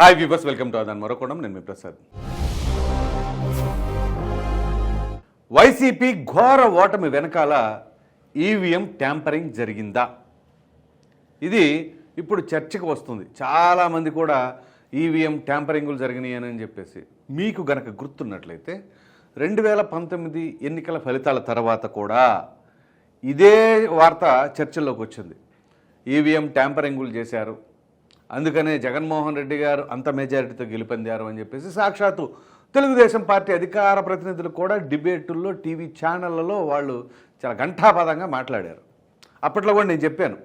Hi viewers welcome to అదాన్ మరొకడం నేను మీ ప్రసాద్ వైసీపీ ఘోర ఓటమి వెనకాల ఈవీఎం ట్యాంపరింగ్ జరిగిందా ఇది ఇప్పుడు చర్చకు వస్తుంది చాలామంది కూడా ఈవీఎం ట్యాంపరింగులు జరిగినాయని అని చెప్పేసి మీకు గనక గుర్తున్నట్లయితే రెండు వేల పంతొమ్మిది ఎన్నికల ఫలితాల తర్వాత కూడా ఇదే వార్త చర్చల్లోకి వచ్చింది ఈవీఎం ట్యాంపరింగులు చేశారు అందుకనే జగన్మోహన్ రెడ్డి గారు అంత మెజారిటీతో గెలుపొందారు అని చెప్పేసి సాక్షాత్తు తెలుగుదేశం పార్టీ అధికార ప్రతినిధులు కూడా డిబేటుల్లో టీవీ ఛానళ్ళలో వాళ్ళు చాలా ఘంటాపదంగా మాట్లాడారు. అప్పట్లో కూడా నేను చెప్పాను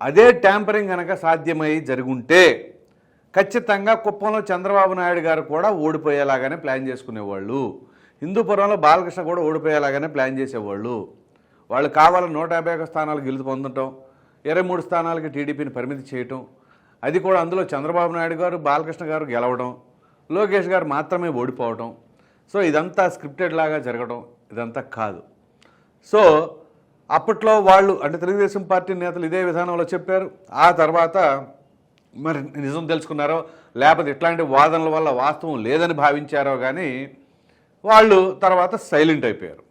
అదే ట్యాంపరింగ్ కనుక సాధ్యమై జరుగుంటే ఖచ్చితంగా కుప్పంలో చంద్రబాబు నాయుడు గారు కూడా ఓడిపోయేలాగానే ప్లాన్ చేసుకునేవాళ్ళు. హిందూపురంలో బాలకృష్ణ కూడా ఓడిపోయేలాగానే ప్లాన్ చేసేవాళ్ళు. వాళ్ళు కావాలని నూట యాభై ఒక్క స్థానాలు గెలుపు పొందటం ఇరవై మూడు స్థానాలకి టీడీపీని పరిమితి చేయటం అది కూడా అందులో చంద్రబాబు నాయుడు గారు బాలకృష్ణ గారు గెలవడం లోకేష్ గారు మాత్రమే ఓడిపోవడం సో ఇదంతా స్క్రిప్టెడ్ లాగా జరగడం ఇదంతా కాదు. సో అప్పట్లో వాళ్ళు అంటే తెలుగుదేశం పార్టీ నేతలు ఇదే విధానంలో చెప్పారు. ఆ తర్వాత మరి నిజం తెలుసుకున్నారో లేకపోతే ఇట్లాంటి వాదనల వల్ల వాస్తవం లేదని భావించారో కానీ వాళ్ళు తర్వాత సైలెంట్ అయిపోయారు.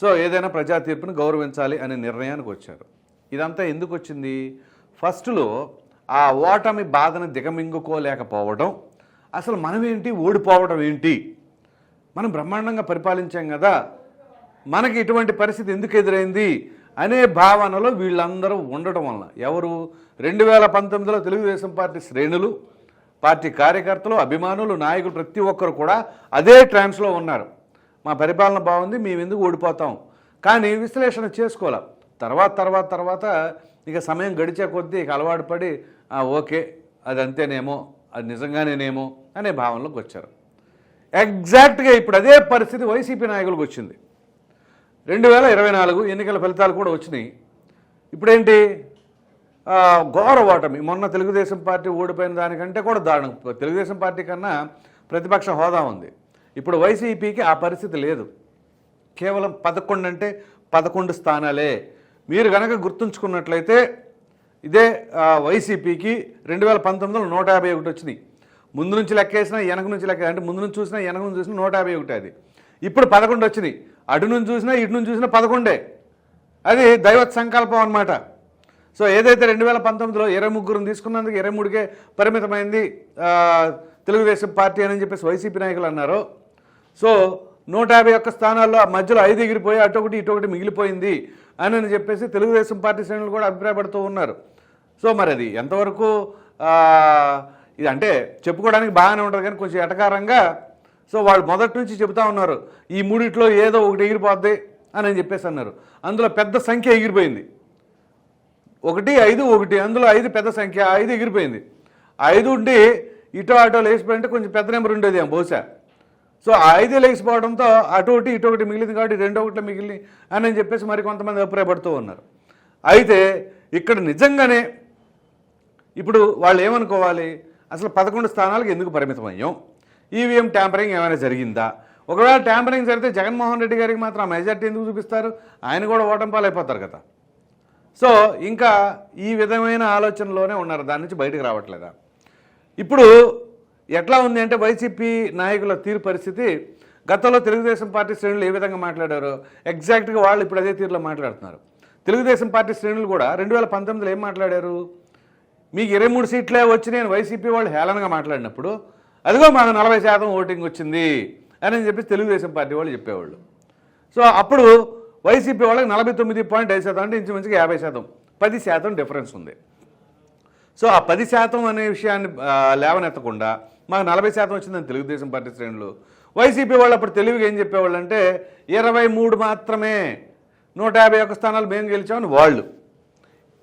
సో ఏదైనా ప్రజా తీర్పును గౌరవించాలి అనే నిర్ణయానికి వచ్చారు. ఇదంతా ఎందుకు వచ్చింది? ఫస్ట్లో ఆ ఓటమి బాధను దిగమింగుకోలేకపోవడం అసలు మనమేంటి? ఓడిపోవడం ఏంటి? మనం బ్రహ్మాండంగా పరిపాలించాం కదా మనకి ఇటువంటి పరిస్థితి ఎందుకు ఎదురైంది అనే భావనలో వీళ్ళందరూ ఉండటం వలన. ఎవరు? రెండు వేల పంతొమ్మిదిలో తెలుగుదేశం పార్టీ శ్రేణులు పార్టీ కార్యకర్తలు అభిమానులు నాయకులు ప్రతి ఒక్కరు కూడా అదే ట్రాన్స్లో ఉన్నారు. మా పరిపాలన బాగుంది మేము ఎందుకు ఓడిపోతాం? కానీ విశ్లేషణ చేసుకోవాలి. తర్వాత తర్వాత తర్వాత ఇక సమయం గడిచే కొద్దీ ఇక అలవాటు పడి ఓకే అది అంతేనేమో అది నిజంగానేనేమో అనే భావనలోకి వచ్చారు. ఎగ్జాక్ట్గా ఇప్పుడు అదే పరిస్థితి వైసీపీ నాయకులకు వచ్చింది. రెండు వేల ఇరవై నాలుగు ఎన్నికల ఫలితాలు కూడా వచ్చినాయి. ఇప్పుడేంటి? ఘోర ఓటమి. మొన్న తెలుగుదేశం పార్టీ ఓడిపోయిన దానికంటే కూడా దారుణం. తెలుగుదేశం పార్టీ కన్నా ప్రతిపక్ష హోదా ఉంది. ఇప్పుడు వైసీపీకి ఆ పరిస్థితి లేదు. కేవలం పదకొండు అంటే పదకొండు స్థానాలే. మీరు కనుక గుర్తుంచుకున్నట్లయితే ఇదే వైసీపీకి రెండు వేల పంతొమ్మిదిలో నూట యాభై ఒకటి వచ్చినాయి ముందు నుంచి లెక్కేసినా వెనక నుంచి లెక్క అంటే ముందు నుంచి చూసినా వెనక నుంచి చూసినా నూట యాభై ఒకటి అది. ఇప్పుడు పదకొండు వచ్చింది. అటు నుంచి చూసినా ఇటు నుంచి చూసినా పదకొండే. అది దైవత్ సంకల్పం అన్నమాట. సో ఏదైతే రెండు వేల పంతొమ్మిదిలో ఇరవై ముగ్గురుని తీసుకున్నందుకు ఇరవై మూడుకే పరిమితమైంది తెలుగుదేశం పార్టీ అని చెప్పేసి వైసీపీ నాయకులు అన్నారు సో నూట యాభై ఒక్క స్థానాల్లో మధ్యలో ఐదు ఎగిరిపోయి అటొకటి ఇటొకటి మిగిలిపోయింది అని అని చెప్పేసి తెలుగుదేశం పార్టీ శ్రేణులు కూడా అభిప్రాయపడుతూ ఉన్నారు. సో మరి అది ఎంతవరకు ఇది అంటే చెప్పుకోవడానికి బాగానే ఉంటుంది కానీ కొంచెం ఎటకారంగా సో వాళ్ళు మొదటి నుంచి చెబుతా ఉన్నారు ఈ మూడిట్లో ఏదో ఒకటి ఎగిరిపోద్ది అని అని చెప్పేసి అన్నారు. అందులో పెద్ద సంఖ్య ఎగిరిపోయింది. ఒకటి ఐదు ఒకటి అందులో ఐదు పెద్ద సంఖ్య ఐదు ఎగిరిపోయింది. ఐదు ఉండి ఇటో అటో లేచిపోయింటే కొంచెం పెద్ద నెంబర్ ఉండేది ఏమో బహుశా. సో ఆ ఐదు లేచిపోవడంతో అటు ఒకటి ఇటు ఒకటి మిగిలింది కాబట్టి రెండో ఒకటి మిగిలింది అని అని చెప్పేసి మరి కొంతమంది అభిప్రాయపడుతూ ఉన్నారు. అయితే ఇక్కడ నిజంగానే ఇప్పుడు వాళ్ళు ఏమనుకోవాలి? అసలు పదకొండు స్థానాలకు ఎందుకు పరిమితమయ్యాం? ఈవీఎం ట్యాంపరింగ్ ఏమైనా జరిగిందా? ఒకవేళ ట్యాంపరింగ్ జరిగితే జగన్మోహన్ రెడ్డి గారికి మాత్రం ఆ మెజార్టీ ఎందుకు చూపిస్తారు? ఆయన కూడా ఓటం పాలైపోతారు కదా. సో ఇంకా ఈ విధమైన ఆలోచనలోనే ఉన్నారు. దాని నుంచి బయటకు రావట్లేదా? ఇప్పుడు ఎట్లా ఉంది అంటే వైసీపీ నాయకుల తీరు పరిస్థితి? గతంలో తెలుగుదేశం పార్టీ శ్రేణులు ఏ విధంగా మాట్లాడారో? ఎగ్జాక్ట్గా వాళ్ళు ఇప్పుడు అదే తీరులో మాట్లాడుతున్నారు. తెలుగుదేశం పార్టీ శ్రేణులు కూడా రెండు వేల పంతొమ్మిదిలో ఏం మాట్లాడారు? మీకు ఇరవై మూడు సీట్లే వచ్చి నేను వైసీపీ వాళ్ళు హేళనగా మాట్లాడినప్పుడు అదిగో మాకు నలభై శాతం ఓటింగ్ వచ్చింది అని చెప్పి తెలుగుదేశం పార్టీ వాళ్ళు చెప్పేవాళ్ళు. సో అప్పుడు వైసీపీ వాళ్ళకి నలభై తొమ్మిది పాయింట్ ఐదు శాతం అంటే ఇంచుమించుగా యాభై శాతం. పది శాతం డిఫరెన్స్ ఉంది. సో ఆ పది శాతం అనే విషయాన్ని లేవనెత్తకుండా మాకు నలభై శాతం వచ్చిందని తెలుగుదేశం పార్టీ శ్రేణులు. వైసీపీ వాళ్ళు అప్పుడు తెలివిగా ఏం చెప్పేవాళ్ళు అంటే ఇరవై మూడు మాత్రమే నూట యాభై ఒక్క స్థానాలు మేము గెలిచామని వాళ్ళు.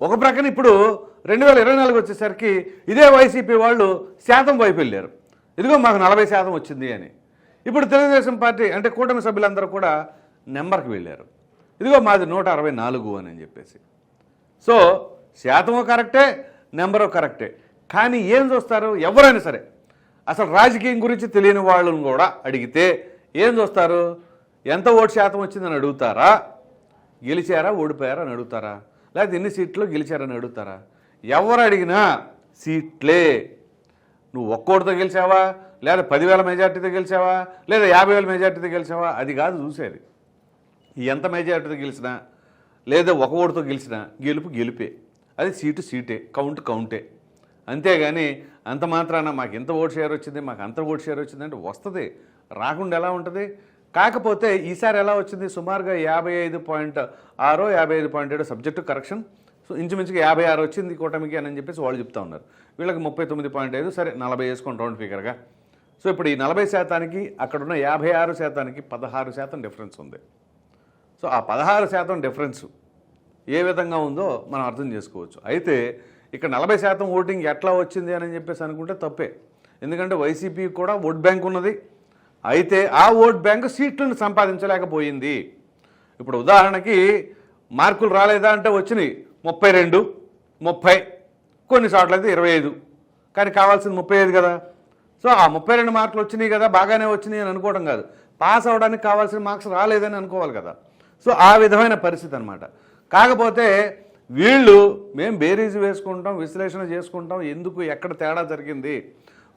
ఒక ప్రక్కన ఇప్పుడు రెండు వేల ఇరవై నాలుగు వచ్చేసరికి ఇదే వైసీపీ వాళ్ళు శాతం వైపు వెళ్ళారు. ఇదిగో మాకు నలభై శాతం వచ్చింది అని. ఇప్పుడు తెలుగుదేశం పార్టీ అంటే కూటమి సభ్యులందరూ కూడా నెంబర్కి వెళ్ళారు. ఇదిగో మాది నూట అరవై నాలుగు అని అని చెప్పేసి. సో శాతము కరెక్టే నెంబరు కరెక్టే. కానీ ఏం చూస్తారు? ఎవరైనా సరే. అసలు రాజకీయం గురించి తెలియని వాళ్ళని కూడా అడిగితే ఏం చూస్తారు? ఎంత ఓటు శాతం వచ్చిందని అడుగుతారా? గెలిచారా? ఓడిపోయారా అని అడుగుతారా? లేకపోతే ఎన్ని సీట్లు గెలిచారని అడుగుతారా? ఎవరు అడిగినా సీట్లే. నువ్వు ఒక్కోటితో గెలిచావా? లేదా పదివేల మెజార్టీతో గెలిచావా? లేదా యాభై వేల మెజార్టీతో గెలిచావా? అది కాదు చూసేది. ఎంత మెజార్టీతో గెలిచినా లేదా ఒక ఓటుతో గెలిచినా గెలుపు గెలుపే. అది సీటు సీటే కౌంట్ కౌంటే. అంతేగాని అంత మాత్రాన మాకు ఎంత ఓటు షేర్ వచ్చింది మాకు అంత ఓటు షేర్ వచ్చింది అంటే వస్తుంది. రాకుండా ఎలా ఉంటుంది? కాకపోతే ఈసారి ఎలా వచ్చింది? సుమారుగా యాభై ఐదు పాయింట్ ఆరో యాభై ఐదు పాయింట్ ఏడో సబ్జెక్టు కరెక్షన్. సో ఇంచుమించుగా యాభై ఆరు వచ్చింది కూటమికి అని చెప్పేసి వాళ్ళు చెప్తా ఉన్నారు. వీళ్ళకి ముప్పై తొమ్మిది పాయింట్ ఐదు సరే నలభై వేసుకోండి రౌండ్ ఫిగర్గా సో ఇప్పుడు ఈ నలభై శాతానికి అక్కడున్న యాభై ఆరు శాతానికి పదహారు శాతం డిఫరెన్స్ ఉంది. సో ఆ పదహారు శాతం డిఫరెన్స్ ఏ విధంగా ఉందో మనం అర్థం చేసుకోవచ్చు. అయితే ఇక్కడ నలభై శాతం ఓటింగ్ ఎట్లా వచ్చింది అని చెప్పేసి అనుకుంటే తప్పే. ఎందుకంటే వైసీపీ కూడా ఓట్ బ్యాంక్ ఉన్నది. అయితే ఆ ఓట్ బ్యాంక్ సీట్లను సంపాదించలేకపోయింది. ఇప్పుడు ఉదాహరణకి మార్కులు రాలేదా అంటే వచ్చినాయి. ముప్పై రెండు ముప్పై కొన్ని చోట్ల అయితే ఇరవై ఐదు. కానీ కావాల్సింది ముప్పై ఐదు కదా. సో ఆ ముప్పై రెండు మార్కులు వచ్చినాయి కదా బాగానే వచ్చినాయి అని అనుకోవడం కాదు. పాస్ అవ్వడానికి కావాల్సిన మార్క్స్ రాలేదని అనుకోవాలి కదా. సో ఆ విధమైన పరిస్థితి అనమాట కాకపోతే వీళ్ళు మేము బేరీజ్ వేసుకుంటాం విశ్లేషణ చేసుకుంటాం ఎందుకు ఎక్కడ తేడా జరిగింది?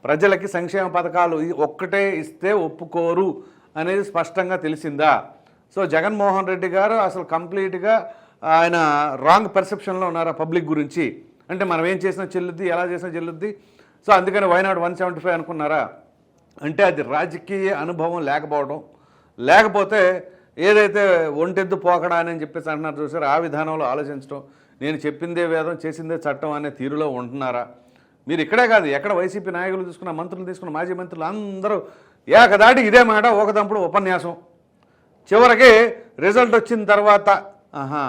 ప్రజలకి సంక్షేమ పథకాలు ఒక్కటే ఇస్తే ఒప్పుకోరు అనేది స్పష్టంగా తెలిసిందా? సో జగన్మోహన్ రెడ్డి గారు అసలు కంప్లీట్గా ఆయన రాంగ్ పర్సెప్షన్లో ఉన్నారు పబ్లిక్ గురించి? అంటే మనం ఏం చేసినా చెల్లుద్ది ఎలా చేసినా చెల్లుద్ది. సో అందుకని వైనాడు వన్ సెవెంటీ ఫైవ్ అనుకున్నారా? అంటే అది రాజకీయ అనుభవం లేకపోవడం. లేకపోతే ఏదైతే ఒంటెద్దు పోకడా అని చెప్పేసి అంటున్నారు చూసారు ఆ విధానంలో ఆలోచించడం. నేను చెప్పిందే వేదం చేసిందే చట్టం అనే తీరులో ఉంటున్నారా? మీరు ఇక్కడే కాదు ఎక్కడ వైసీపీ నాయకులు తీసుకున్న మంత్రులు తీసుకున్న మాజీ మంత్రులు అందరూ ఏకదాటి ఇదే మాట ఒకదంపుడు ఉపన్యాసం. చివరికి రిజల్ట్ వచ్చిన తర్వాత ఆహా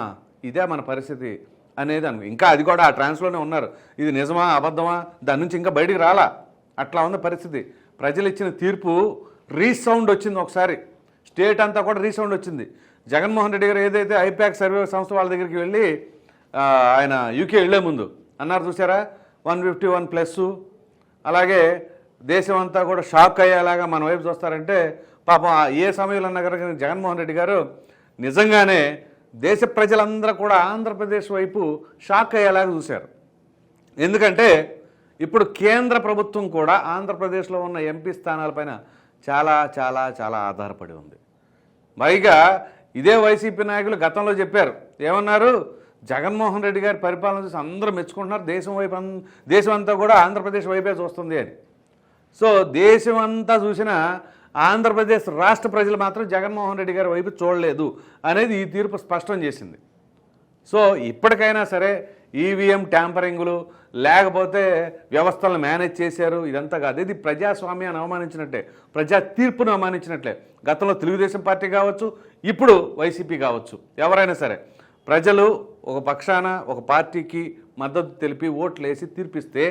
ఇదే మన పరిస్థితి అనేది అను ఇంకా అది కూడా ఆ ట్రాన్స్లోనే ఉన్నారు. ఇది నిజమా అబద్ధమా దాని నుంచి ఇంకా బయటికి రాలా. అట్లా ఉంది పరిస్థితి. ప్రజలు ఇచ్చిన తీర్పు రీసౌండ్ వచ్చింది ఒకసారి. స్టేట్ అంతా కూడా రీసౌండ్ వచ్చింది. జగన్మోహన్ రెడ్డి గారు ఏదైతే ఐపాక్ సర్వే సంస్థ వాళ్ళ దగ్గరికి వెళ్ళి ఆయన యూకే వెళ్ళే ముందు అన్నారు చూసారా? One fifty one plus. అలాగే దేశం అంతా కూడా షాక్ అయ్యేలాగా మన వైపు చూస్తారంటే పాపం ఏ సమయంలో అన్న కనుక జగన్మోహన్ రెడ్డి గారు నిజంగానే దేశ ప్రజలందరూ కూడా ఆంధ్రప్రదేశ్ వైపు షాక్ అయ్యేలాగా చూశారు. ఎందుకంటే ఇప్పుడు కేంద్ర ప్రభుత్వం కూడా ఆంధ్రప్రదేశ్లో ఉన్న ఎంపీ స్థానాలపైన చాలా చాలా చాలా ఆధారపడి ఉంది. పైగా ఇదే వైసీపీ నాయకులు గతంలో చెప్పారు. ఏమన్నారు? జగన్మోహన్ రెడ్డి గారి పరిపాలన చూసి అందరూ మెచ్చుకుంటున్నారు. దేశం వైపు దేశం అంతా కూడా ఆంధ్రప్రదేశ్ వైపే చూస్తుంది అని. సో దేశం అంతా చూసినా ఆంధ్రప్రదేశ్ రాష్ట్ర ప్రజలు మాత్రం జగన్మోహన్ రెడ్డి గారి వైపు చూడలేదు అనేది ఈ తీర్పు స్పష్టం చేసింది. సో ఇప్పటికైనా సరే ఈవీఎం ట్యాంపరింగులు లేకపోతే వ్యవస్థలను మేనేజ్ చేశారు. ఇదంతా కాదు. ఇది ప్రజాస్వామ్యాన్ని అవమానించినట్టే ప్రజా తీర్పును అవమానించినట్లే. గతంలో తెలుగుదేశం పార్టీ కావచ్చు ఇప్పుడు వైసీపీ కావచ్చు. ఎవరైనా సరే ప్రజలు ఒక పక్షాన ఒక పార్టీకి మద్దతు తెలిపి ఓట్లు వేసి తీర్పిస్తే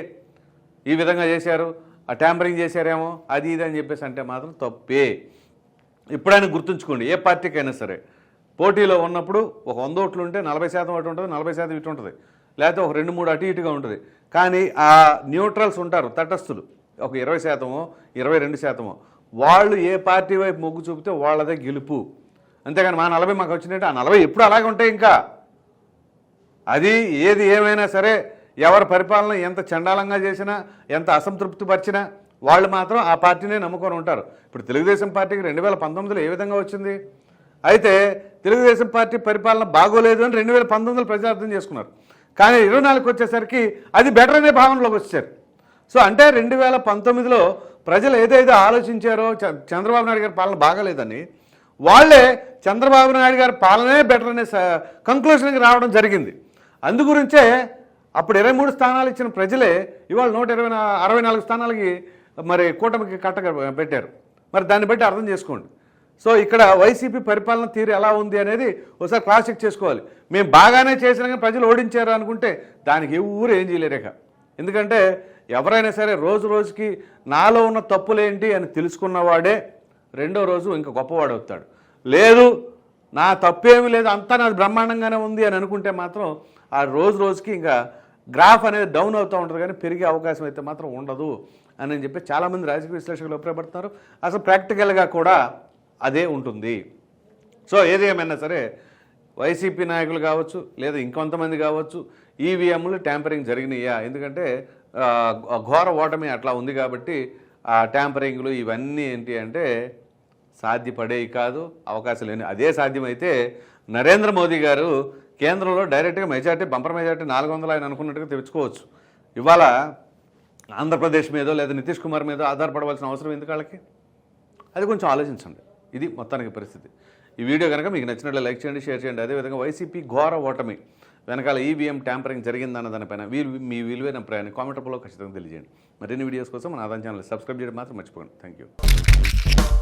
ఈ విధంగా చేశారు ఆ ట్యాంపరింగ్ చేశారేమో అది ఇది అని చెప్పేసి అంటే మాత్రం తప్పే. ఇప్పుడైనా గుర్తుంచుకోండి ఏ పార్టీకైనా సరే పోటీలో ఉన్నప్పుడు ఒక వంద ఓట్లు ఉంటే నలభై శాతం అటు ఉంటుంది నలభై శాతం ఇటు ఉంటుంది లేకపోతే ఒక రెండు మూడు అటు ఇటుగా ఉంటుంది. కానీ ఆ న్యూట్రల్స్ ఉంటారు తటస్థులు ఒక ఇరవై శాతమో ఇరవై రెండు శాతమో వాళ్ళు ఏ పార్టీ వైపు మొగ్గు చూపితే వాళ్ళదే గెలుపు. అంతేగాని మా నలభై మాకు వచ్చినట్టు ఆ నలభై ఎప్పుడు అలాగే ఉంటాయి ఇంకా. అది ఏది ఏమైనా సరే ఎవరి పరిపాలన ఎంత చండాలంగా చేసినా ఎంత అసంతృప్తి పరిచినా వాళ్ళు మాత్రం ఆ పార్టీనే నమ్ముకొని ఉంటారు. ఇప్పుడు తెలుగుదేశం పార్టీకి రెండు వేల పంతొమ్మిదిలో ఏ విధంగా వచ్చింది? అయితే తెలుగుదేశం పార్టీ పరిపాలన బాగోలేదు అని రెండు వేల పంతొమ్మిదిలో ప్రజలు అర్థం చేసుకున్నారు. కానీ ఇరవై నాలుగు వచ్చేసరికి అది బెటర్ అనే భావనలోకి వచ్చారు. సో అంటే రెండు వేల పంతొమ్మిదిలో ప్రజలు ఏదైతే ఆలోచించారో చంద్రబాబు నాయుడు గారి పాలన బాగలేదని వాళ్ళే చంద్రబాబు నాయుడు గారి పాలనే బెటర్ అనే కంక్లూషన్కి రావడం జరిగింది. అందుగురించే అప్పుడు ఇరవై మూడు స్థానాలు ఇచ్చిన ప్రజలే ఇవాళ నూట ఇరవై అరవై నాలుగు స్థానాలకి మరి కూటమికి కట్టక పెట్టారు. మరి దాన్ని బట్టి అర్థం చేసుకోండి. సో ఇక్కడ వైసీపీ పరిపాలన తీరు ఎలా ఉంది అనేది ఒకసారి క్రాస్ చెక్ చేసుకోవాలి. మేము బాగానే చేసినా కానీ ప్రజలు ఓడించారు అనుకుంటే దానికి ఎవరు ఏం చేయలేరేక ఎందుకంటే ఎవరైనా సరే రోజు రోజుకి నాలో ఉన్న తప్పులేంటి అని తెలుసుకున్నవాడే రెండో రోజు ఇంకా గొప్పవాడు అవుతాడు. లేదు నా తప్పేమీ లేదు అంతా నాది బ్రహ్మాండంగానే ఉంది అని అనుకుంటే మాత్రం ఆ రోజు రోజుకి ఇంకా గ్రాఫ్ అనేది డౌన్ అవుతూ ఉంటుంది కానీ పెరిగే అవకాశం అయితే మాత్రం ఉండదు అని చెప్పి చాలామంది రాజకీయ విశ్లేషకులు అభిప్రాయపడుతున్నారు. అసలు ప్రాక్టికల్గా కూడా అదే ఉంటుంది. సో ఏది ఏమైనా సరే వైసీపీ నాయకులు కావచ్చు లేదా ఇంకొంతమంది కావచ్చు ఈవీఎంలు ట్యాంపరింగ్ జరిగినాయా? ఎందుకంటే ఘోర ఓటమి అట్లా ఉంది కాబట్టి ఆ ట్యాంపరింగ్లు ఇవన్నీ ఏంటి అంటే సాధ్యపడేవి కాదు అవకాశం లేని. అదే సాధ్యమైతే నరేంద్ర మోదీ గారు కేంద్రంలో డైరెక్ట్గా మెజార్టీ బంపర్ మెజార్టీ నాలుగు వందలు ఆయన అనుకున్నట్టుగా తెచ్చుకోవచ్చు. ఇవాళ ఆంధ్రప్రదేశ్ మీదో లేదా నితీష్ కుమార్ మీదో ఆధారపడవలసిన అవసరం ఎందుకు వాళ్ళకి? అది కొంచెం ఆలోచించండి. ఇది మొత్తానికి పరిస్థితి. ఈ వీడియో కనుక మీకు నచ్చినట్లు లైక్ చేయండి షేర్ చేయండి. అదేవిధంగా వైసీపీ ఘోర ఓటమి వెనకాల ఈవీఎం ట్యాంపరింగ్ జరిగిందన్న దానిపైన వీలు మీ విలువైన ప్రయాణం కామెంట్ రూపంలో ఖచ్చితంగా తెలియజేయండి. మరిన్ని వీడియోస్ కోసం మన ఆదాయం ఛానల్ సబ్స్క్రైబ్ చేయడం మాత్రం మర్చిపోకండి. Thank you